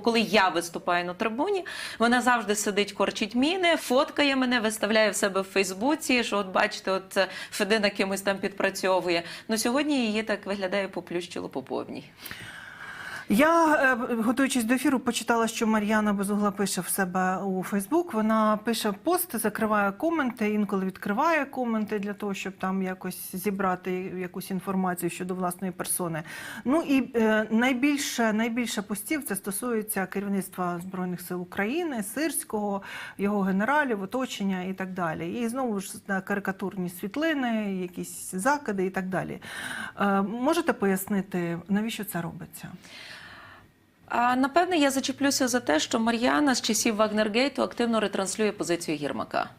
Коли я виступаю на трибуні, вона завжди сидить, корчить міни, фоткає мене, виставляє в себе в Фейсбуці, що от бачите, от Федина кимось там підпрацьовує. Ну сьогодні її так виглядає поплющило по повній. Я, е, готуючись до ефіру, почитала, що Мар'яна Безугла пише в себе у Фейсбук. Вона пише пости, закриває коменти, інколи відкриває коменти для того, щоб там якось зібрати якусь інформацію щодо власної персони. Ну і е, найбільше, найбільше постів це стосується керівництва Збройних сил України, Сирського, його генералів, оточення і так далі. І знову ж карикатурні світлини, якісь закиди і так далі. Е, можете пояснити, навіщо це робиться? А напевне, я зачеплюся за те, що Мар'яна з часів Вагнергейту активно ретранслює позицію Єрмака.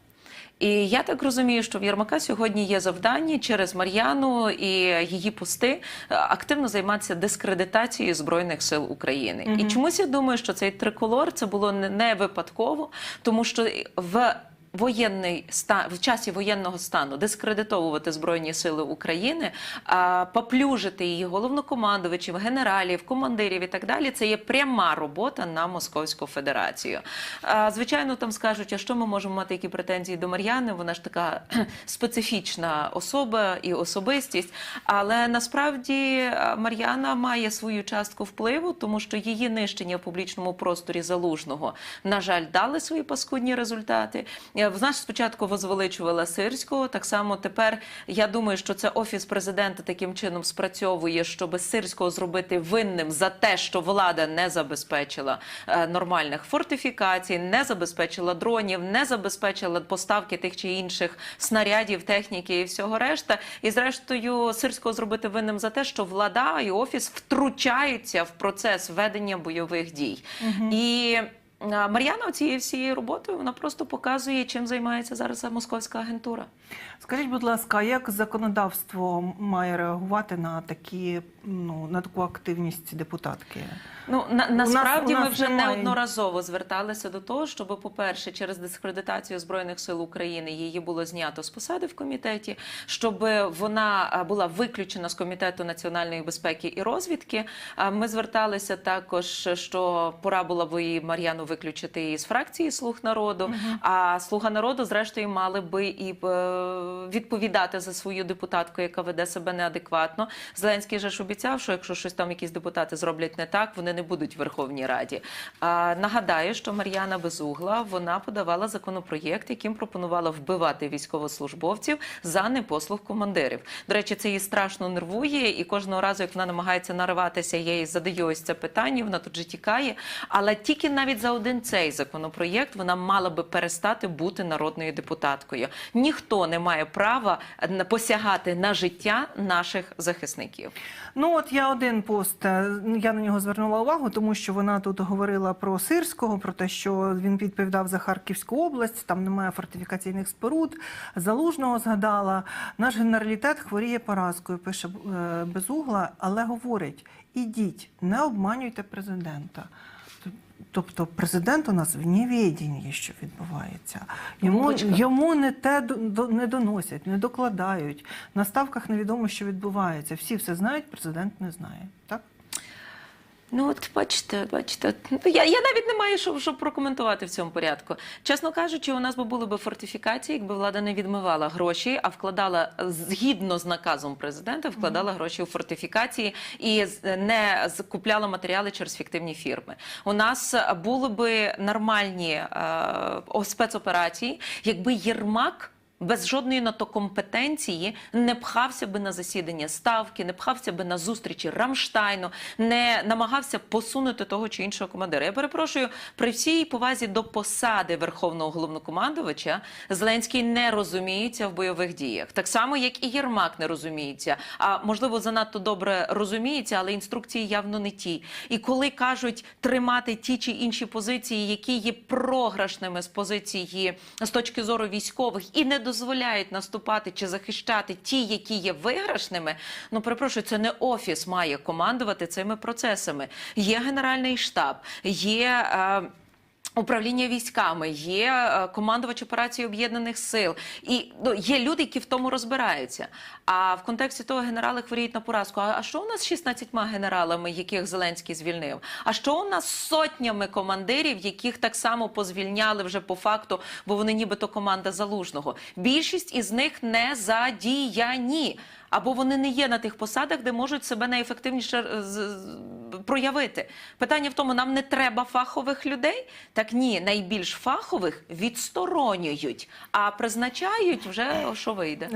І я так розумію, що в Єрмака сьогодні є завдання через Мар'яну і її пости е, активно займатися дискредитацією збройних сил України. І чомусь я думаю, що цей триколор це було не випадково, тому що в Воєнний стан в часі воєнного стану дискредитовувати збройні сили України, а поплюжити її головнокомандувачів, генералів, командирів і так далі. Це є пряма робота на Московську Федерацію. А, звичайно, там скажуть, а що ми можемо мати які претензії до Мар'яни? Вона ж така специфічна особа і особистість. Але насправді Мар'яна має свою частку впливу, тому що її нищення в публічному просторі залужного, на жаль, дали свої паскудні результати. Вона спочатку возвеличувала Сирського. Так само тепер я думаю, що це офіс президента таким чином спрацьовує, щоб Сирського зробити винним за те, що влада не забезпечила е, нормальних фортифікацій, не забезпечила дронів, не забезпечила поставки тих чи інших снарядів, техніки і всього решта. І зрештою Сирського зробити винним за те, що влада і офіс втручаються в процес ведення бойових дій. І а, Мар'яна цією всією роботою вона просто показує, чим займається зараз московська агентура. Скажіть, будь ласка, як законодавство має реагувати на такі ну на таку активність депутатки? Ну на, насправді нас ми вже немає. неодноразово зверталися до того, щоб, по-перше, через дискредитацію збройних сил України її було знято з посади в комітеті, щоб вона була виключена з комітету національної безпеки і розвідки. А Ми зверталися також, що пора було б і Мар'яну виключити із фракції Слуг народу. А слуга народу, зрештою, мали би і е, відповідати за свою депутатку, яка веде себе неадекватно. Зеленський же ж обіцяв, що якщо щось там якісь депутати зроблять не так, вони не будуть в Верховній Раді. А, нагадаю, що Мар'яна Безугла вона подавала законопроєкт, яким пропонувала вбивати військовослужбовців за непослух командирів. До речі, це її страшно нервує, і кожного разу, як вона намагається нариватися, я їй задаю ось це питання. Вона тут же тікає. Але тільки навіть за один цей законопроєкт вона мала би перестати бути народною депутаткою. Ніхто не має права е, посягати на життя наших захисників. Ну от я один пост, е, я на нього звернула увагу, тому що вона тут говорила про Сирського, про те, що він відповідав за Харківську область, там немає фортифікаційних споруд. Залужного згадала. Наш генералітет хворіє поразкою, пише е, Безугла, але говорить: ідіть, не обманюйте президента. Тобто президент у нас в невіденні, що відбувається. Йому, йому не те не доносять, не докладають. На ставках невідомо, що відбувається. Всі все знають, президент не знає. Так? Ну, от бачите, бачите, ну, я, я навіть не маю що, що прокоментувати в цьому порядку. Чесно кажучи, у нас би були б фортифікації, якби влада не відмивала гроші, а вкладала згідно з наказом президента, вкладала гроші у фортифікації і не закупляла матеріали через фіктивні фірми. У нас були би нормальні е, спецоперації, якби Єрмак. Без жодної на то компетенції не пхався би на засідання ставки, не пхався би на зустрічі Рамштайну, не намагався посунути того чи іншого командира. Я перепрошую, при всій повазі до посади верховного головнокомандувача Зеленський не розуміється в бойових діях, так само як і Єрмак не розуміється. А можливо, занадто добре розуміється, але інструкції явно не ті. І коли кажуть тримати ті чи інші позиції, які є програшними з позиції з точки зору військових, і не дозволяють наступати чи захищати ті, які є виграшними. Ну перепрошую, це не офіс має командувати цими процесами. Є генеральний штаб, є. Е, Управління військами, є е, командувач операції об'єднаних сил, і ну, є люди, які в тому розбираються. А в контексті того генерали хворіють на поразку. А, а що у нас з 16 генералами, яких Зеленський звільнив? А що у нас з сотнями командирів, яких так само позвільняли вже по факту, бо вони нібито команда залужного? Більшість із них не задіяні. Або вони не є на тих посадах, де можуть себе найефективніше е, з- проявити. Питання в тому, нам не треба фахових людей. Так ні, найбільш фахових відсторонюють, а призначають вже що вийде.